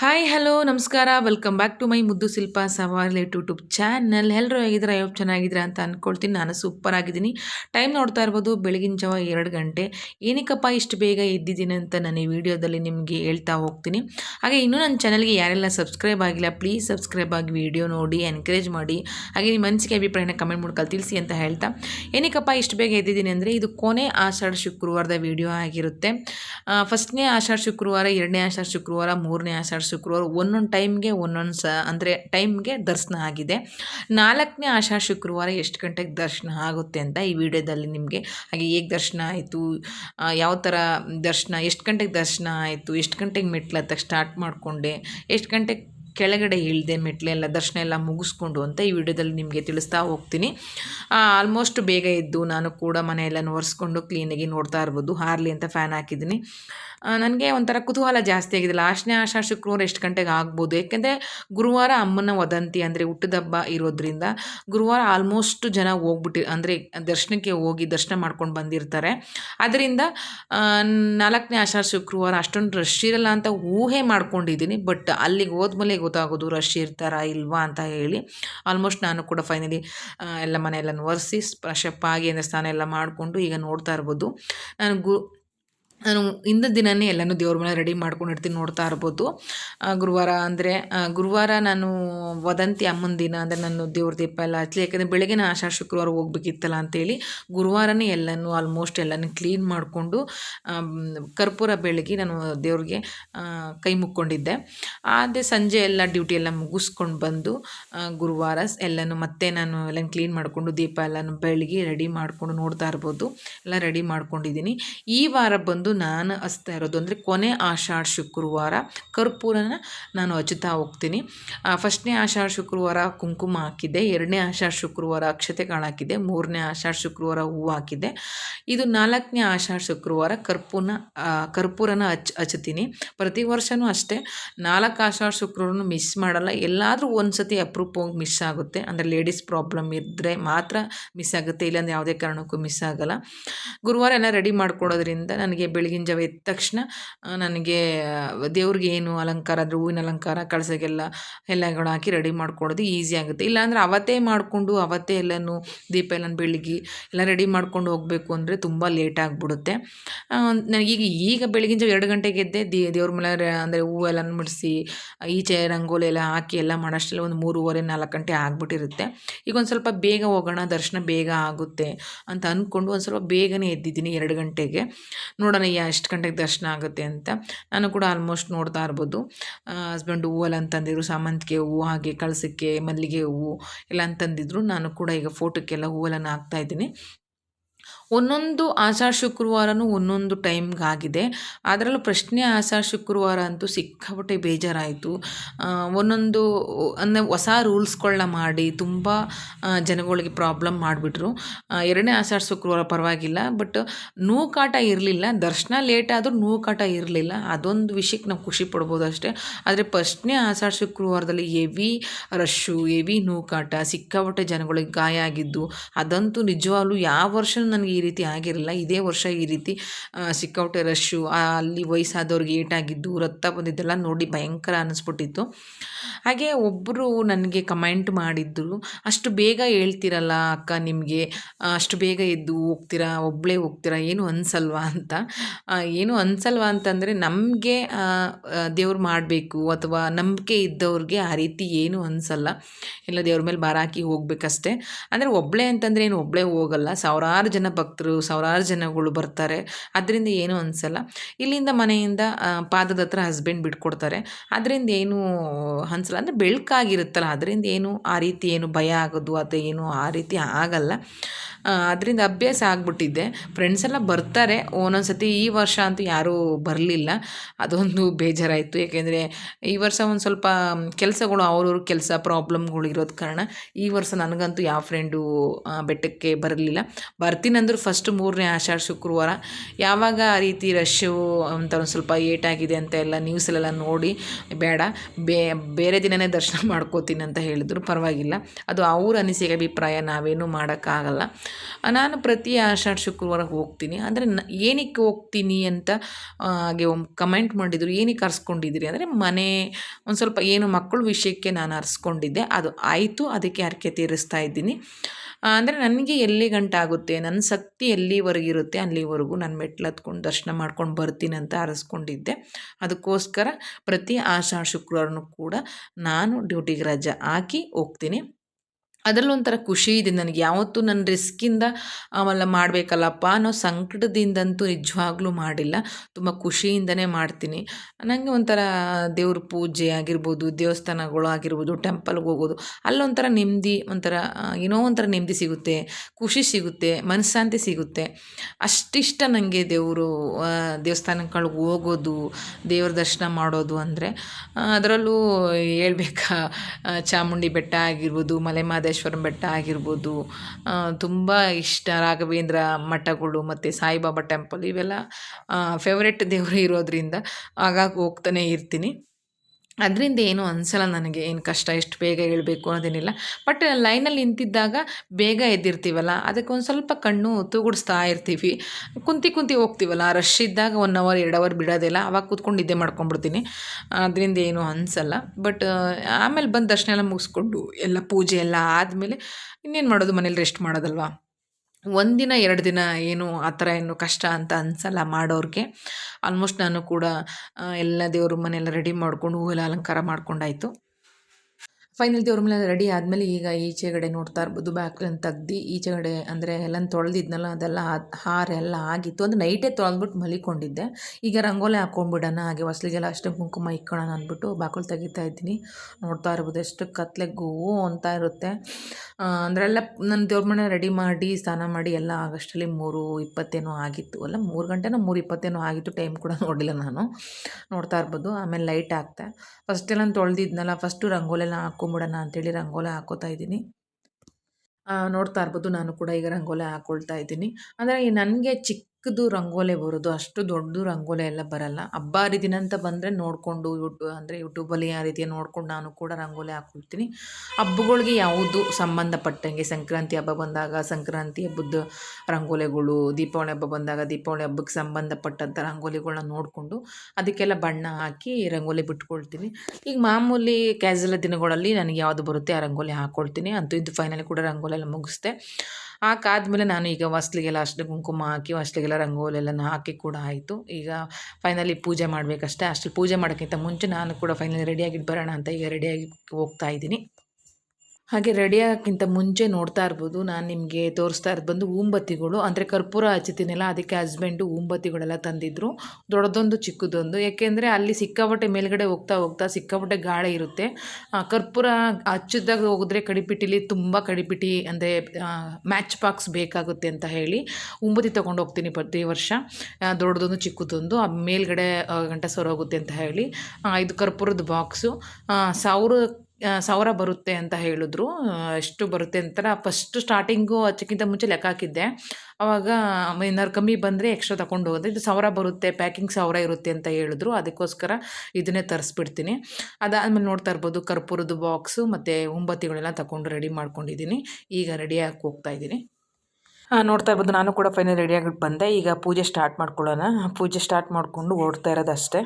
Hi hello ನಮಸ್ಕಾರ. Welcome back to my Muddu Shilpa late YouTube channel ಎಲ್ಲರೂ ಹೇಗಿದ್ರೆ ಅಯ್ಯೋ ಚೆನ್ನಾಗಿದ್ರೆ ಅಂತ ಅಂದ್ಕೊಳ್ತೀನಿ ನಾನು ಸೂಪರ್ ಆಗಿದ್ದೀನಿ. ಟೈಮ್ ನೋಡ್ತಾ ಇರ್ಬೋದು. ಬೆಳಗಿನ ಜಾವ ಎರಡು ಗಂಟೆ. ಏನಕ್ಕಪ್ಪ ಇಷ್ಟು ಬೇಗ ಎದ್ದಿದ್ದೀನಿ ಅಂತ ನಾನು ಈ ವಿಡಿಯೋದಲ್ಲಿ ನಿಮಗೆ ಹೇಳ್ತಾ ಹೋಗ್ತೀನಿ. ಹಾಗೆ ಇನ್ನೂ ನನ್ನ ಚಾನಲ್ಗೆ ಯಾರೆಲ್ಲ ಸಬ್ಸ್ಕ್ರೈಬ್ ಆಗಿಲ್ಲ ಪ್ಲೀಸ್ ಸಬ್ಸ್ಕ್ರೈಬ್ ಆಗಿ ವಿಡಿಯೋ ನೋಡಿ ಎನ್ಕರೇಜ್ ಮಾಡಿ. ಹಾಗೆ ನಿಮ್ಮ ಮನಸ್ಸಿಗೆ ಅಭಿಪ್ರಾಯನ ಕಮೆಂಟ್ ಮಾಡ್ಕೊಳ್ಳಿ ತಿಳಿಸಿ ಅಂತ ಹೇಳ್ತಾ. ಏನಕ್ಕಪ್ಪ ಇಷ್ಟು ಬೇಗ ಎದ್ದಿದ್ದೀನಿ ಅಂದರೆ ಇದು ಕೊನೆ ಆಷಾಢ ಶುಕ್ರವಾರದ ವಿಡಿಯೋ ಆಗಿರುತ್ತೆ. ಫಸ್ಟ್ನೇ ಆಷಾಢ ಶುಕ್ರವಾರ, ಎರಡನೇ ಆಷಾಢ ಶುಕ್ರವಾರ, ಮೂರನೇ ಆಷಾಢ ಶುಕ್ರವಾರ ಒಂದೊಂದು ಟೈಮ್ಗೆ ಒಂದೊಂದು ಸ, ಅಂದರೆ ಟೈಮ್ಗೆ ದರ್ಶನ ಆಗಿದೆ. ನಾಲ್ಕನೇ ಆಶಾ ಶುಕ್ರವಾರ ಎಷ್ಟು ಗಂಟೆಗೆ ದರ್ಶನ ಆಗುತ್ತೆ ಅಂತ ಈ ವಿಡಿಯೋದಲ್ಲಿ ನಿಮಗೆ, ಹಾಗೆ ಹೇಗೆ ದರ್ಶನ ಆಯಿತು ಯಾವ ಥರ ದರ್ಶನ, ಎಷ್ಟು ಗಂಟೆಗೆ ದರ್ಶನ ಆಯಿತು, ಎಷ್ಟು ಗಂಟೆಗೆ ಮೆಟ್ಲು ಹತ್ತಕ್ಕೆ ಸ್ಟಾರ್ಟ್ ಮಾಡಿಕೊಂಡೆ, ಎಷ್ಟು ಗಂಟೆಗೆ ಕೆಳಗಡೆ ಇಳಿದೆ ಮೆಟ್ಲೆಲ್ಲ ದರ್ಶನ ಎಲ್ಲ ಮುಗಿಸ್ಕೊಂಡು ಅಂತ ಈ ವಿಡಿಯೋದಲ್ಲಿ ನಿಮಗೆ ತಿಳಿಸ್ತಾ ಹೋಗ್ತೀನಿ. ಆಲ್ಮೋಸ್ಟ್ ಬೇಗ ಇದ್ದು ನಾನು ಕೂಡ ಮನೆಯೆಲ್ಲ ಒರೆಸ್ಕೊಂಡು ಕ್ಲೀನಾಗಿ ನೋಡ್ತಾ ಇರ್ಬೋದು. ಹಾರ್ಲಿ ಅಂತ ಫ್ಯಾನ್ ಹಾಕಿದ್ದೀನಿ. ನನಗೆ ಒಂಥರ ಕುತೂಹಲ ಜಾಸ್ತಿ ಆಗಿದೆ ಲಾಸ್ಟ್ನೇ ಆಷಾಢ ಶುಕ್ರವಾರ ಎಷ್ಟು ಗಂಟೆಗೆ ಆಗ್ಬೋದು? ಏಕೆಂದರೆ ಗುರುವಾರ ಅಮ್ಮನ ವದಂತಿ ಅಂದರೆ ಹುಟ್ಟಿದಬ್ಬ ಇರೋದ್ರಿಂದ ಗುರುವಾರ ಆಲ್ಮೋಸ್ಟ್ ಜನ ಹೋಗ್ಬಿಟ್ಟಿ, ಅಂದರೆ ದರ್ಶನಕ್ಕೆ ಹೋಗಿ ದರ್ಶನ ಮಾಡ್ಕೊಂಡು ಬಂದಿರ್ತಾರೆ. ಅದರಿಂದ ನಾಲ್ಕನೇ ಆಷಾಢ ಶುಕ್ರವಾರ ಅಷ್ಟೊಂದು ರಶ್ ಇರಲ್ಲ ಅಂತ ಊಹೆ ಮಾಡ್ಕೊಂಡಿದ್ದೀನಿ. ಬಟ್ ಅಲ್ಲಿಗೆ ಹೋದ್ಮೇಲೆ ಗೊತ್ತಾಗೋದು ರಶ್ ಇರ್ತಾರಾ ಇಲ್ವಾ ಅಂತ ಹೇಳಿ ಆಲ್ಮೋಸ್ಟ್ ನಾನು ಕೂಡ ಫೈನಲಿ ಎಲ್ಲ ಮನೆಯೆಲ್ಲ ಒರೆಸಿ ಫ್ರೆಶಪ್ ಆಗಿ ಅಂದರೆ ಸ್ನಾನ ಎಲ್ಲ ಮಾಡಿಕೊಂಡು ಈಗ ನೋಡ್ತಾ ಇರ್ಬೋದು. ನಾನು ಗು ನಾನು ಇಂದಿನ ದಿನವೇ ಎಲ್ಲನೂ ದೇವ್ರ ಮನೆ ರೆಡಿ ಮಾಡ್ಕೊಂಡಿರ್ತೀನಿ ನೋಡ್ತಾ ಇರ್ಬೋದು. ಗುರುವಾರ ಅಂದರೆ ಗುರುವಾರ ನಾನು ವದಂತಿ ಅಮ್ಮನ ದಿನ ಅಂದರೆ ನಾನು ದೇವ್ರ ದೀಪ ಎಲ್ಲ ಹಚ್ಚಲಿ. ಯಾಕಂದರೆ ಬೆಳಗ್ಗೆ ಆಶಾ ಶುಕ್ರವಾರ ಹೋಗ್ಬೇಕಿತ್ತಲ್ಲ ಅಂತೇಳಿ ಗುರುವಾರನೇ ಎಲ್ಲನೂ ಆಲ್ಮೋಸ್ಟ್ ಎಲ್ಲನೂ ಕ್ಲೀನ್ ಮಾಡಿಕೊಂಡು ಕರ್ಪೂರ ಬೆಳಗ್ಗೆ ನಾನು ದೇವ್ರಿಗೆ ಕೈ ಮುಕ್ಕೊಂಡಿದ್ದೆ. ಆದರೆ ಸಂಜೆ ಎಲ್ಲ ಡ್ಯೂಟಿ ಎಲ್ಲ ಮುಗಿಸ್ಕೊಂಡು ಬಂದು ಗುರುವಾರ ಎಲ್ಲನೂ ಮತ್ತೆ ನಾನು ಎಲ್ಲ ಕ್ಲೀನ್ ಮಾಡಿಕೊಂಡು ದೀಪ ಎಲ್ಲನೂ ಬೆಳಗ್ಗೆ ರೆಡಿ ಮಾಡಿಕೊಂಡು ನೋಡ್ತಾ ಇರ್ಬೋದು. ಎಲ್ಲ ರೆಡಿ ಮಾಡ್ಕೊಂಡಿದ್ದೀನಿ. ಈ ವಾರ ಬಂದು ಬಂದು ನಾನು ಹಚ್ತಾ ಇರೋದು. ಅಂದರೆ ಕೊನೆ ಆಷಾಢ ಶುಕ್ರವಾರ ಕರ್ಪೂರನ ನಾನು ಹಚ್ಚುತ್ತಾ ಹೋಗ್ತೀನಿ. ಫಸ್ಟ್ನೇ ಆಷಾಢ ಶುಕ್ರವಾರ ಕುಂಕುಮ ಹಾಕಿದ್ದೆ, ಎರಡನೇ ಆಷಾಢ ಶುಕ್ರವಾರ ಅಕ್ಷತೆ ಕಾಳು ಹಾಕಿದ್ದೆ, ಮೂರನೇ ಆಷಾಢ ಶುಕ್ರವಾರ ಹೂವು ಹಾಕಿದ್ದೆ. ಇದು ನಾಲ್ಕನೇ ಆಷಾಢ ಶುಕ್ರವಾರ ಕರ್ಪೂರನ ಕರ್ಪೂರನ ಹಚ್ ಹಚ್ತೀನಿ ಪ್ರತಿ ವರ್ಷವೂ ಅಷ್ಟೇ. ನಾಲ್ಕು ಆಷಾಢ ಶುಕ್ರವಾರನು ಮಿಸ್ ಮಾಡಲ್ಲ. ಎಲ್ಲಾದರೂ ಒಂದು ಸತಿ ಅಪ್ರೂಪವಾಗಿ ಮಿಸ್ ಆಗುತ್ತೆ. ಅಂದರೆ ಲೇಡೀಸ್ ಪ್ರಾಬ್ಲಮ್ ಇದ್ದರೆ ಮಾತ್ರ ಮಿಸ್ ಆಗುತ್ತೆ. ಇಲ್ಲಾಂದ್ರೆ ಯಾವುದೇ ಕಾರಣಕ್ಕೂ ಮಿಸ್ ಆಗಲ್ಲ. ಗುರುವಾರ ಎಲ್ಲ ರೆಡಿ ಮಾಡ್ಕೊಡೋದ್ರಿಂದ ನನಗೆ ಬೆಳಗಿನ ಜಾವ ಎದ್ದ ತಕ್ಷಣ ನನಗೆ ದೇವ್ರಿಗೆ ಏನು ಅಲಂಕಾರ ಅಂದರೆ ಹೂವಿನ ಅಲಂಕಾರ ಕಳಸಕ್ಕೆಲ್ಲ ಎಲ್ಲಗಳು ಹಾಕಿ ರೆಡಿ ಮಾಡ್ಕೊಳ್ಳೋದು ಈಸಿ ಆಗುತ್ತೆ. ಇಲ್ಲಾಂದರೆ ಅವತ್ತೇ ಮಾಡಿಕೊಂಡು, ಅವತ್ತೇ ಎಲ್ಲನೂ ದೀಪ ಎಲ್ಲ ಬೆಳಗ್ಗೆ ಎಲ್ಲ ರೆಡಿ ಮಾಡ್ಕೊಂಡು ಹೋಗಬೇಕು ಅಂದರೆ ತುಂಬ ಲೇಟ್ ಆಗಿಬಿಡುತ್ತೆ. ನನಗೀಗ ಈಗ ಬೆಳಗಿನ ಜಾವ ಎರಡು ಗಂಟೆಗೆ ಎದ್ದೆ, ದೇ, ದೇವ್ರ ಮೇಲೆ, ಅಂದರೆ ಹೂವೆಲ್ಲ ಮುಡಿಸಿ, ಈಚೆ ರಂಗೋಲಿ ಎಲ್ಲ ಹಾಕಿ ಎಲ್ಲ ಮಾಡೋಷ್ಟೆಲ್ಲ ಒಂದು ಮೂರುವರೆ, ನಾಲ್ಕು ಗಂಟೆ ಆಗಿಬಿಟ್ಟಿರುತ್ತೆ. ಈಗ ಒಂದು ಸ್ವಲ್ಪ ಬೇಗ ಹೋಗೋಣ, ದರ್ಶನ ಬೇಗ ಆಗುತ್ತೆ ಅಂತ ಅಂದ್ಕೊಂಡು ಒಂದು ಸ್ವಲ್ಪ ಬೇಗನೆ ಎದ್ದಿದ್ದೀನಿ ಎರಡು ಗಂಟೆಗೆ. ನೋಡೋಣ ಎಷ್ಟು ಗಂಟೆಗೆ ದರ್ಶನ ಆಗುತ್ತೆ ಅಂತ ನಾನು ಕೂಡ ಆಲ್ಮೋಸ್ಟ್ ನೋಡ್ತಾ ಇರ್ಬೋದು. ಹಸ್ಬೆಂಡ್ ಹೂವಲ್ಲ ಅಂತಂದಿದ್ರು, ಸಾಮಂತಿಗೆ ಹೂವು ಹಾಗೆ ಕಳಸಕ್ಕೆ, ಮಲ್ಲಿಗೆ ಹೂವು ಎಲ್ಲ ಅಂತಂದಿದ್ರು. ನಾನು ಕೂಡ ಈಗ ಫೋಟೋಕ್ಕೆಲ್ಲ ಹೂವೆಲ್ಲ ಹಾಕ್ತಾ ಇದ್ದೀನಿ. ಒಂದೊಂದು ಆಷಾಢ ಶುಕ್ರವಾರನೂ ಒಂದೊಂದು ಟೈಮ್ಗಾಗಿದೆ. ಅದರಲ್ಲೂ ಪ್ರಶ್ನೆ ಆಷಾಢ ಶುಕ್ರವಾರ ಅಂತೂ ಸಿಕ್ಕಾಪಟ್ಟೆ ಬೇಜಾರಾಯಿತು. ಒಂದೊಂದು ಅಂದರೆ ಹೊಸ ರೂಲ್ಸ್ಗಳನ್ನ ಮಾಡಿ ತುಂಬ ಜನಗಳಿಗೆ ಪ್ರಾಬ್ಲಮ್ ಮಾಡಿಬಿಟ್ರು. ಎರಡನೇ ಆಷಾಢ ಶುಕ್ರವಾರ ಪರವಾಗಿಲ್ಲ, ಬಟ್ ನೂಕಾಟ ಇರಲಿಲ್ಲ. ದರ್ಶನ ಲೇಟ್ ಆದರೂ ನೂಕಾಟ ಇರಲಿಲ್ಲ. ಅದೊಂದು ವಿಷಯಕ್ಕೆ ನಾವು ಖುಷಿ ಪಡ್ಬೋದು ಅಷ್ಟೇ. ಆದರೆ ಪ್ರಶ್ನೆ ಆಷಾಢ ಶುಕ್ರವಾರದಲ್ಲಿ ಎವಿ ರಶ್ಶು ಎವಿ ನೂಕಾಟ, ಸಿಕ್ಕಾಪಟ್ಟೆ ಜನಗಳಿಗೆ ಗಾಯ ಆಗಿದ್ದು, ಅದಂತೂ ನಿಜವಾಗ್ಲೂ ಯಾವ ವರ್ಷ ನನಗೆ ಈ ರೀತಿ ಆಗಿರಲಿಲ್ಲ ಇದೇ ವರ್ಷ ಈ ರೀತಿ ಸಿಕ್ಕೌಟೆ ರಶ್ಶು ಅಲ್ಲಿ ವಯಸ್ಸಾದವ್ರಿಗೆ ಏಟಾಗಿದ್ದು, ರಕ್ತ ಬಂದಿದ್ದೆಲ್ಲ ನೋಡಿ ಭಯಂಕರ ಅನ್ನಿಸ್ಬಿಟ್ಟಿತ್ತು ಹಾಗೆ ಒಬ್ಬರು ನನಗೆ ಕಮೆಂಟ್ ಮಾಡಿದ್ದರು ಅಷ್ಟು ಬೇಗ ಹೇಳ್ತಿರಲ್ಲ ಅಕ್ಕ ನಿಮಗೆ? ಅಷ್ಟು ಬೇಗ ಎದ್ದು ಹೋಗ್ತೀರಾ? ಒಬ್ಬಳೇ ಹೋಗ್ತೀರಾ? ಏನು ಅನ್ಸಲ್ವಾ? ಅಂತ. ಏನು ಅನ್ಸಲ್ವಾ ಅಂತಂದರೆ, ನಮಗೆ ದೇವ್ರು ಮಾಡಬೇಕು ಅಥವಾ ನಂಬಿಕೆ ಇದ್ದವ್ರಿಗೆ ಆ ರೀತಿ ಏನು ಅನಿಸಲ್ಲ. ಎಲ್ಲ ದೇವ್ರ ಮೇಲೆ ಬಾರಾಕಿ ಹೋಗ್ಬೇಕಷ್ಟೇ. ಅಂದರೆ ಒಬ್ಬಳೇ ಅಂತಂದರೆ ಏನು ಒಬ್ಬಳೇ ಹೋಗಲ್ಲ. ಸಾವಿರಾರು ಜನ ಭಕ್ತರು, ಸಾವಿರಾರು ಜನಗಳು ಬರ್ತಾರೆ. ಅದರಿಂದ ಏನೂ ಅನಿಸಲ್ಲ. ಇಲ್ಲಿಂದ ಮನೆಯಿಂದ ಪಾದದ ಹತ್ರ ಹಸ್ಬೆಂಡ್ ಬಿಟ್ಕೊಡ್ತಾರೆ. ಅದರಿಂದ ಏನೂ ಅನ್ಸಲ್ಲ. ಅಂದರೆ ಬೆಳಕಾಗಿರುತ್ತಲ್ಲ. ಅದರಿಂದ ಏನು ಆ ರೀತಿ ಏನು ಭಯ ಆಗೋದು ಅಥವಾ ಏನು ಆ ರೀತಿ ಆಗಲ್ಲ. ಅದರಿಂದ ಅಭ್ಯಾಸ ಆಗಿಬಿಟ್ಟಿದ್ದೆ. ಫ್ರೆಂಡ್ಸ್ ಎಲ್ಲ ಬರ್ತಾರೆ. ಒಂದೊಂದು ಸತಿ ಈ ವರ್ಷ ಅಂತೂ ಯಾರೂ ಬರಲಿಲ್ಲ. ಅದೊಂದು ಬೇಜಾರಾಯಿತು. ಏಕೆಂದರೆ ಈ ವರ್ಷ ಒಂದು ಸ್ವಲ್ಪ ಕೆಲಸಗಳು, ಅವ್ರವ್ರ ಕೆಲಸ, ಪ್ರಾಬ್ಲಮ್ಗಳು ಇರೋದ ಕಾರಣ ಈ ವರ್ಷ ನನಗಂತೂ ಯಾವ ಫ್ರೆಂಡು ಬೆಟ್ಟಕ್ಕೆ ಬರಲಿಲ್ಲ. ಬರ್ತೀನಂದ್ರು ಫಸ್ಟ್ ಮೂರನೇ ಆಷಾಢ ಶುಕ್ರವಾರ. ಯಾವಾಗ ಆ ರೀತಿ ರಶ್ಶು ಅಂತ ಒಂದು ಸ್ವಲ್ಪ ಏಟಾಗಿದೆ ಅಂತ ಎಲ್ಲ ನ್ಯೂಸಲ್ಲೆಲ್ಲ ನೋಡಿ, ಬೇಡ. ಬೇರೆ ದಿನನೇ ದರ್ಶನ ಮಾಡ್ಕೋತೀನಿ ಅಂತ ಹೇಳಿದ್ರು. ಪರವಾಗಿಲ್ಲ. ಅದು ಅವ್ರ ಅನಿಸಿಕೆ, ಅಭಿಪ್ರಾಯ ನಾವೇನು ಮಾಡೋಕ್ಕಾಗಲ್ಲ. ನಾನು ಪ್ರತಿ ಆಷಾಢ ಶುಕ್ರವಾರ ಹೋಗ್ತೀನಿ. ಅಂದರೆ ನ, ಏನಕ್ಕೆ ಹೋಗ್ತೀನಿ ಅಂತ ಹಾಗೆ ಕಮೆಂಟ್ ಮಾಡಿದರು, ಏನಕ್ಕೆ ಅರ್ಸ್ಕೊಂಡಿದ್ದೀರಿ? ಅಂದರೆ ಮನೆ, ಒಂದು ಸ್ವಲ್ಪ ಏನು ಮಕ್ಕಳ ವಿಷಯಕ್ಕೆ ನಾನು ಅರ್ಸ್ಕೊಂಡಿದ್ದೆ. ಅದು ಆಯಿತು, ಅದಕ್ಕೆ ಹರಕೆ ತೀರಿಸ್ತಾ ಇದ್ದೀನಿ. ಅಂದರೆ ನನಗೆ ಎಲ್ಲಿ ಗಂಟಾಗುತ್ತೆ ನನ್ನ ಶಕ್ತಿ ಎಲ್ಲಿವರೆಗಿರುತ್ತೆ ಅಲ್ಲಿವರೆಗೂ ನಾನು ಮೆಟ್ಲು ಹತ್ಕೊಂಡು ದರ್ಶನ ಮಾಡ್ಕೊಂಡು ಬರ್ತೀನಿ ಅಂತ ಅರಸ್ಕೊಂಡಿದ್ದೆ. ಅದಕ್ಕೋಸ್ಕರ ಪ್ರತಿ ಆಷಾಢ ಶುಕ್ರವಾರನೂ ಕೂಡ ನಾನು ಡ್ಯೂಟಿಗೆ ರಜೆ ಹಾಕಿ ಹೋಗ್ತೀನಿ. ಅದರಲ್ಲೂ ಒಂಥರ ಖುಷಿ ಇದೆ ನನಗೆ. ಯಾವತ್ತೂ ನನ್ನ ರಿಸ್ಕಿಂದ ಅವೆಲ್ಲ ಮಾಡಬೇಕಲ್ಲಪ್ಪ ಅನ್ನೋ ಸಂಕಟದಿಂದಂತೂ ನಿಜವಾಗ್ಲೂ ಮಾಡಿಲ್ಲ. ತುಂಬ ಖುಷಿಯಿಂದನೇ ಮಾಡ್ತೀನಿ. ನನಗೆ ಒಂಥರ ದೇವ್ರ ಪೂಜೆ ಆಗಿರ್ಬೋದು, ದೇವಸ್ಥಾನಗಳು ಆಗಿರ್ಬೋದು ಟೆಂಪಲ್ಗೆ ಹೋಗೋದು, ಅಲ್ಲೊಂಥರ ನೆಮ್ಮದಿ, ಒಂಥರ ಏನೋ ಒಂಥರ ನೆಮ್ಮದಿ ಸಿಗುತ್ತೆ, ಖುಷಿ ಸಿಗುತ್ತೆ, ಮನಃಶಾಂತಿ ಸಿಗುತ್ತೆ. ಅಷ್ಟಿಷ್ಟ ನನಗೆ ದೇವರು ದೇವಸ್ಥಾನಗಳಿಗೆ ಹೋಗೋದು, ದೇವ್ರ ದರ್ಶನ ಮಾಡೋದು ಅಂದರೆ ಅದರಲ್ಲೂ ಹೇಳ್ಬೇಕಾ ಚಾಮುಂಡಿ ಬೆಟ್ಟ ಆಗಿರ್ಬೋದು ಮಲೆ ಮಹದೇಶ್ವರನ ಬೆಟ್ಟ ಆಗಿರ್ಬೋದು ತುಂಬ ಇಷ್ಟ ರಾಘವೇಂದ್ರ ಮಠಗಳು ಮತ್ತು ಸಾಯಿಬಾಬಾ ಟೆಂಪಲ್ ಇವೆಲ್ಲ ಫೇವ್ರೆಟ್ ದೇವರು ಇರೋದರಿಂದ ಆಗಾಗ ಹೋಗ್ತಾನೆ ಇರ್ತೀನಿ. ಅದರಿಂದ ಏನು ಅನಿಸಲ್ಲ ನನಗೆ, ಏನು ಕಷ್ಟ, ಎಷ್ಟು ಬೇಗ ಹೇಳಬೇಕು ಅನ್ನೋದೇನಿಲ್ಲ. ಬಟ್ ಲೈನಲ್ಲಿ ನಿಂತಿದ್ದಾಗ ಬೇಗ ಎದ್ದಿರ್ತೀವಲ್ಲ, ಅದಕ್ಕೆ ಒಂದು ಸ್ವಲ್ಪ ಕಣ್ಣು ತೂಗುಡಿಸ್ತಾ ಇರ್ತೀವಿ. ಕುಂತಿ ಕುಂತಿ ಹೋಗ್ತೀವಲ್ಲ ರಶ್ ಇದ್ದಾಗ ಒನ್ ಅವರ್ ಎರಡು ಅವರ್ ಬಿಡೋದಿಲ್ಲ, ಅವಾಗ ಕೂತ್ಕೊಂಡು ಇದ್ದೇ ಮಾಡ್ಕೊಂಡ್ಬಿಡ್ತೀನಿ. ಅದರಿಂದ ಏನು ಅನಿಸಲ್ಲ. ಬಟ್ ಆಮೇಲೆ ಬಂದು ದರ್ಶನ ಎಲ್ಲ ಮುಗಿಸ್ಕೊಂಡು ಎಲ್ಲ ಪೂಜೆ ಎಲ್ಲ ಆದಮೇಲೆ ಇನ್ನೇನು ಮಾಡೋದು ಮನೇಲಿ ರೆಸ್ಟ್ ಮಾಡೋದಲ್ವಾ? ಒಂದಿನ, ಎರಡು ದಿನ ಏನು ಆ ಥರ ಏನು ಕಷ್ಟ ಅಂತ ಅನ್ಸಲ್ಲ ಮಾಡೋರಿಗೆ. ಆಲ್ಮೋಸ್ಟ್ ನಾನು ಕೂಡ ಎಲ್ಲ ದೇವ್ರ ಮನೆಯೆಲ್ಲ ರೆಡಿ ಮಾಡಿಕೊಂಡು ಹೂವೆಲ್ಲ ಅಲಂಕಾರ ಮಾಡ್ಕೊಂಡಾಯಿತು. ಫೈನಲ್ ದೇವ್ರ ಮೇಲೆ ರೆಡಿ ಆದಮೇಲೆ ಈಗ ಈಚೆಗಡೆ ನೋಡ್ತಾ ಇರ್ಬೋದು ಬ್ಯಾಕ್ಲನ್ನು ತೆಗ್ದು ಈಚೆಗಡೆ ಅಂದರೆ ಎಲ್ಲ ತೊಳೆದಿದ್ನಲ್ಲ, ಅದೆಲ್ಲ ಹಾರ ಎಲ್ಲ ಆಗಿತ್ತು. ಅಂದರೆ ನೈಟೇ ತೊಳೆದ್ಬಿಟ್ಟು ಮಲಿಕೊಂಡಿದ್ದೆ. ಈಗ ರಂಗೋಲಿ ಹಾಕ್ಕೊಂಡ್ಬಿಡೋಣ ಹಾಗೆ ಹೊಸ್ಲಿಗೆಲ್ಲ ಅಷ್ಟು ಕುಂಕುಮ ಇಕ್ಕೋಣ ಅಂದ್ಬಿಟ್ಟು ಬಾಕಲು ತೆಗಿತಾ ಇದ್ದೀನಿ. ನೋಡ್ತಾ ಇರ್ಬೋದು ಎಷ್ಟು ಕತ್ಲೆ ಅಂತ ಇರುತ್ತೆ. ಅಂದ್ರೆಲ್ಲ ನನ್ನ ದೇವ್ರ ಮನೆ ರೆಡಿ ಮಾಡಿ, ಸ್ನಾನ ಮಾಡಿ ಎಲ್ಲ ಆಗಸ್ಟಲ್ಲಿ ಮೂರು ಇಪ್ಪತ್ತೇನೋ ಆಗಿತ್ತು. ಅಲ್ಲ, ಮೂರು ಗಂಟೆನೋ ಮೂರು ಇಪ್ಪತ್ತೇನೋ ಆಗಿತ್ತು ಟೈಮ್ ಕೂಡ ನೋಡಿಲ್ಲ ನಾನು. ನೋಡ್ತಾ ಇರ್ಬೋದು, ಆಮೇಲೆ ಲೈಟ್ ಹಾಕ್ತೆ ಫಸ್ಟ್ ಎಲ್ಲ ತೊಳೆದಿದ್ನಲ್ಲ ಫಸ್ಟು ರಂಗೋಲೆಲ್ಲ ಹಾಕೊಂಬಿಡೋಣ ಅಂತೇಳಿ ರಂಗೋಲೆ ಹಾಕೋತಾ ಇದ್ದೀನಿ. ನೋಡ್ತಾ ಇರ್ಬೋದು, ನಾನು ಕೂಡ ಈಗ ರಂಗೋಲೆ ಹಾಕ್ಕೊಳ್ತಾ ಇದ್ದೀನಿ. ಅಂದರೆ ನನಗೆ ಚಿಕ್ಕ ಚಿಕ್ಕದು ರಂಗೋಲೆ ಬರೋದು, ಅಷ್ಟು ದೊಡ್ಡದು ರಂಗೋಲೆ ಎಲ್ಲ ಬರಲ್ಲ. ಹಬ್ಬ ಹರಿದಿನ ಅಂತ ಬಂದರೆ ನೋಡಿಕೊಂಡು ಯೂಟ್ಯೂ ಅಂದರೆ ಯೂಟ್ಯೂಬಲ್ಲಿ ಆ ರೀತಿಯ ನೋಡ್ಕೊಂಡು ನಾನು ಕೂಡ ರಂಗೋಲಿ ಹಾಕ್ಕೊಳ್ತೀನಿ ಹಬ್ಬಗಳಿಗೆ ಯಾವುದು ಸಂಬಂಧಪಟ್ಟಂಗೆ? ಸಂಕ್ರಾಂತಿ ಹಬ್ಬ ಬಂದಾಗ ಸಂಕ್ರಾಂತಿ ಹಬ್ಬದ ರಂಗೋಲಿಗಳು, ದೀಪಾವಳಿ ಹಬ್ಬ ಬಂದಾಗ ದೀಪಾವಳಿ ಹಬ್ಬಕ್ಕೆ ಸಂಬಂಧಪಟ್ಟಂಥ ರಂಗೋಲಿಗಳನ್ನ ನೋಡಿಕೊಂಡು ಅದಕ್ಕೆಲ್ಲ ಬಣ್ಣ ಹಾಕಿ ರಂಗೋಲಿ ಬಿಟ್ಕೊಳ್ತೀನಿ. ಈಗ ಮಾಮೂಲಿ ಕ್ಯಾಸುವಲ್ ದಿನಗಳಲ್ಲಿ ನನಗೆ ಯಾವುದು ಬರುತ್ತೆ ಆ ರಂಗೋಲಿ ಹಾಕ್ಕೊಳ್ತೀನಿ ಅಂತೂ ಇದು ಫೈನಲಿ ಕೂಡ ರಂಗೋಲಿ ಎಲ್ಲ ಮುಗಿಸ್ದೆ. ಹಾಕಾದ್ಮೇಲೆ ನಾನು ಈಗ ಹೊಸ್ಲಿಗೆಲ್ಲ ಅಷ್ಟು ಕುಂಕುಮ ಹಾಕಿ, ಹೊಸ್ಲಿಗೆಲ್ಲ ರಂಗೋಲಿ ಎಲ್ಲ ಹಾಕಿ ಕೂಡ ಆಯಿತು. ಈಗ ಫೈನಲಿ ಪೂಜೆ ಮಾಡಬೇಕಷ್ಟೇ. ಅಷ್ಟು ಪೂಜೆ ಮಾಡೋಕ್ಕಿಂತ ಮುಂಚೆ ನಾನು ಕೂಡ ಫೈನಲಿ ರೆಡಿಯಾಗಿಟ್ಟು ಬರೋಣ ಅಂತ ಈಗ ರೆಡಿಯಾಗಿ ಹೋಗ್ತಾ ಇದ್ದೀನಿ. ಹಾಗೆ ರೆಡಿ ಆಗೋಕ್ಕಿಂತ ಮುಂಚೆ ನೋಡ್ತಾ ಇರ್ಬೋದು. ನಾನು ನಿಮಗೆ ತೋರಿಸ್ತಾ ಇರೋದು ಬಂದು ಊಂಬತ್ತಿಗಳು. ಅಂದರೆ ಕರ್ಪೂರ ಹಚ್ಚುತ್ತೀನಲ್ಲ ಅದಕ್ಕೆ ಹಸ್ಬೆಂಡು ಊಂಬತ್ತಿಗಳೆಲ್ಲ ತಂದಿದ್ದರು ದೊಡ್ಡದೊಂದು, ಚಿಕ್ಕದೊಂದು. ಏಕೆಂದರೆ ಅಲ್ಲಿ ಸಿಕ್ಕಾಪಟ್ಟೆ ಮೇಲ್ಗಡೆ ಹೋಗ್ತಾ ಹೋಗ್ತಾ ಸಿಕ್ಕಾಪಟ್ಟೆ ಗಾಳಿ ಇರುತ್ತೆ. ಕರ್ಪೂರ ಹಚ್ಚಿದಾಗ ಹೋಗಿದ್ರೆ ಕಡಿಪಿಟ್ಟಿಲಿ ತುಂಬ ಕಡಿಪಿಟಿ, ಅಂದರೆ ಮ್ಯಾಚ್ ಬಾಕ್ಸ್ ಬೇಕಾಗುತ್ತೆ ಅಂತ ಹೇಳಿ ಉಂಬತ್ತಿ ತೊಗೊಂಡು ಹೋಗ್ತೀನಿ ಪ್ರತಿ ವರ್ಷ. ದೊಡ್ಡದೊಂದು, ಚಿಕ್ಕದೊಂದು ಮೇಲ್ಗಡೆ ಗಂಟ ಹೋಗುತ್ತೆ ಅಂತ ಹೇಳಿ. ಇದು ಕರ್ಪೂರದ ಬಾಕ್ಸು ಸಾವಿರ ಸಾವಿರ ಬರುತ್ತೆ ಅಂತ ಹೇಳಿದ್ರು. ಎಷ್ಟು ಬರುತ್ತೆ ಅಂತ ಫಸ್ಟ್ ಸ್ಟಾರ್ಟಿಂಗು ಅದಕ್ಕಿಂತ ಮುಂಚೆ ಲೆಕ್ಕ ಹಾಕಿದ್ದೆ. ಅವಾಗ ಏನಾದ್ರು ಕಮ್ಮಿ ಬಂದರೆ ಎಕ್ಸ್ಟ್ರಾ ತಗೊಂಡು ಹೋದೆ. ಇದು ಸಾವಿರ ಬರುತ್ತೆ ಪ್ಯಾಕಿಂಗ್ ಸಾವಿರ ಇರುತ್ತೆ ಅಂತ ಹೇಳಿದ್ರು. ಅದಕ್ಕೋಸ್ಕರ ಇದನ್ನೇ ತರಿಸ್ಬಿಡ್ತೀನಿ. ಅದಾದಮೇಲೆ ನೋಡ್ತಾ ಇರ್ಬೋದು ಕರ್ಪೂರದ ಬಾಕ್ಸು ಮತ್ತು ಉಂಬತ್ತಿಗಳೆಲ್ಲ ತಗೊಂಡು ರೆಡಿ ಮಾಡ್ಕೊಂಡಿದ್ದೀನಿ. ಈಗ ರೆಡಿಯಾಗಿ ಹೋಗ್ತಾ ಇದ್ದೀನಿ. ನೋಡ್ತಾ ಇರ್ಬೋದು, ನಾನು ಕೂಡ ಫೈನಲ್ ರೆಡಿಯಾಗಿ ಬಂದೆ. ಈಗ ಪೂಜೆ ಸ್ಟಾರ್ಟ್ ಮಾಡ್ಕೊಳ್ಳೋಣ. ಪೂಜೆ ಸ್ಟಾರ್ಟ್ ಮಾಡಿಕೊಂಡು ಓಡ್ತಾ ಇರೋದು ಅಷ್ಟೇ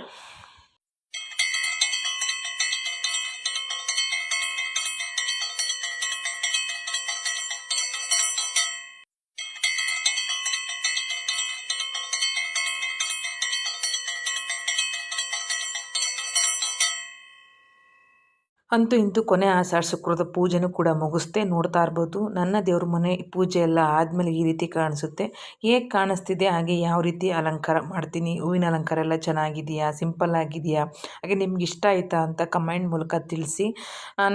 ಅಂತೂ ಇಂತೂ ಕೊನೆ ಆಷಾಢ ಶುಕ್ರದ ಪೂಜೆನೂ ಕೂಡ ಮುಗಿಸ್ತೇ ನೋಡ್ತಾ ಇರ್ಬೋದು. ನನ್ನ ದೇವ್ರ ಮನೆ ಪೂಜೆ ಎಲ್ಲ ಆದಮೇಲೆ ಈ ರೀತಿ ಕಾಣಿಸುತ್ತೆ. ಹೇಗೆ ಕಾಣಿಸ್ತಿದೆ? ಹಾಗೆ ಯಾವ ರೀತಿ ಅಲಂಕಾರ ಮಾಡ್ತೀನಿ? ಹೂವಿನ ಅಲಂಕಾರ ಎಲ್ಲ ಚೆನ್ನಾಗಿದೆಯಾ? ಸಿಂಪಲ್ ಆಗಿದೆಯಾ? ಹಾಗೆ ನಿಮ್ಗೆ ಇಷ್ಟ ಆಯಿತಾ ಅಂತ ಕಮೆಂಟ್ ಮೂಲಕ ತಿಳಿಸಿ.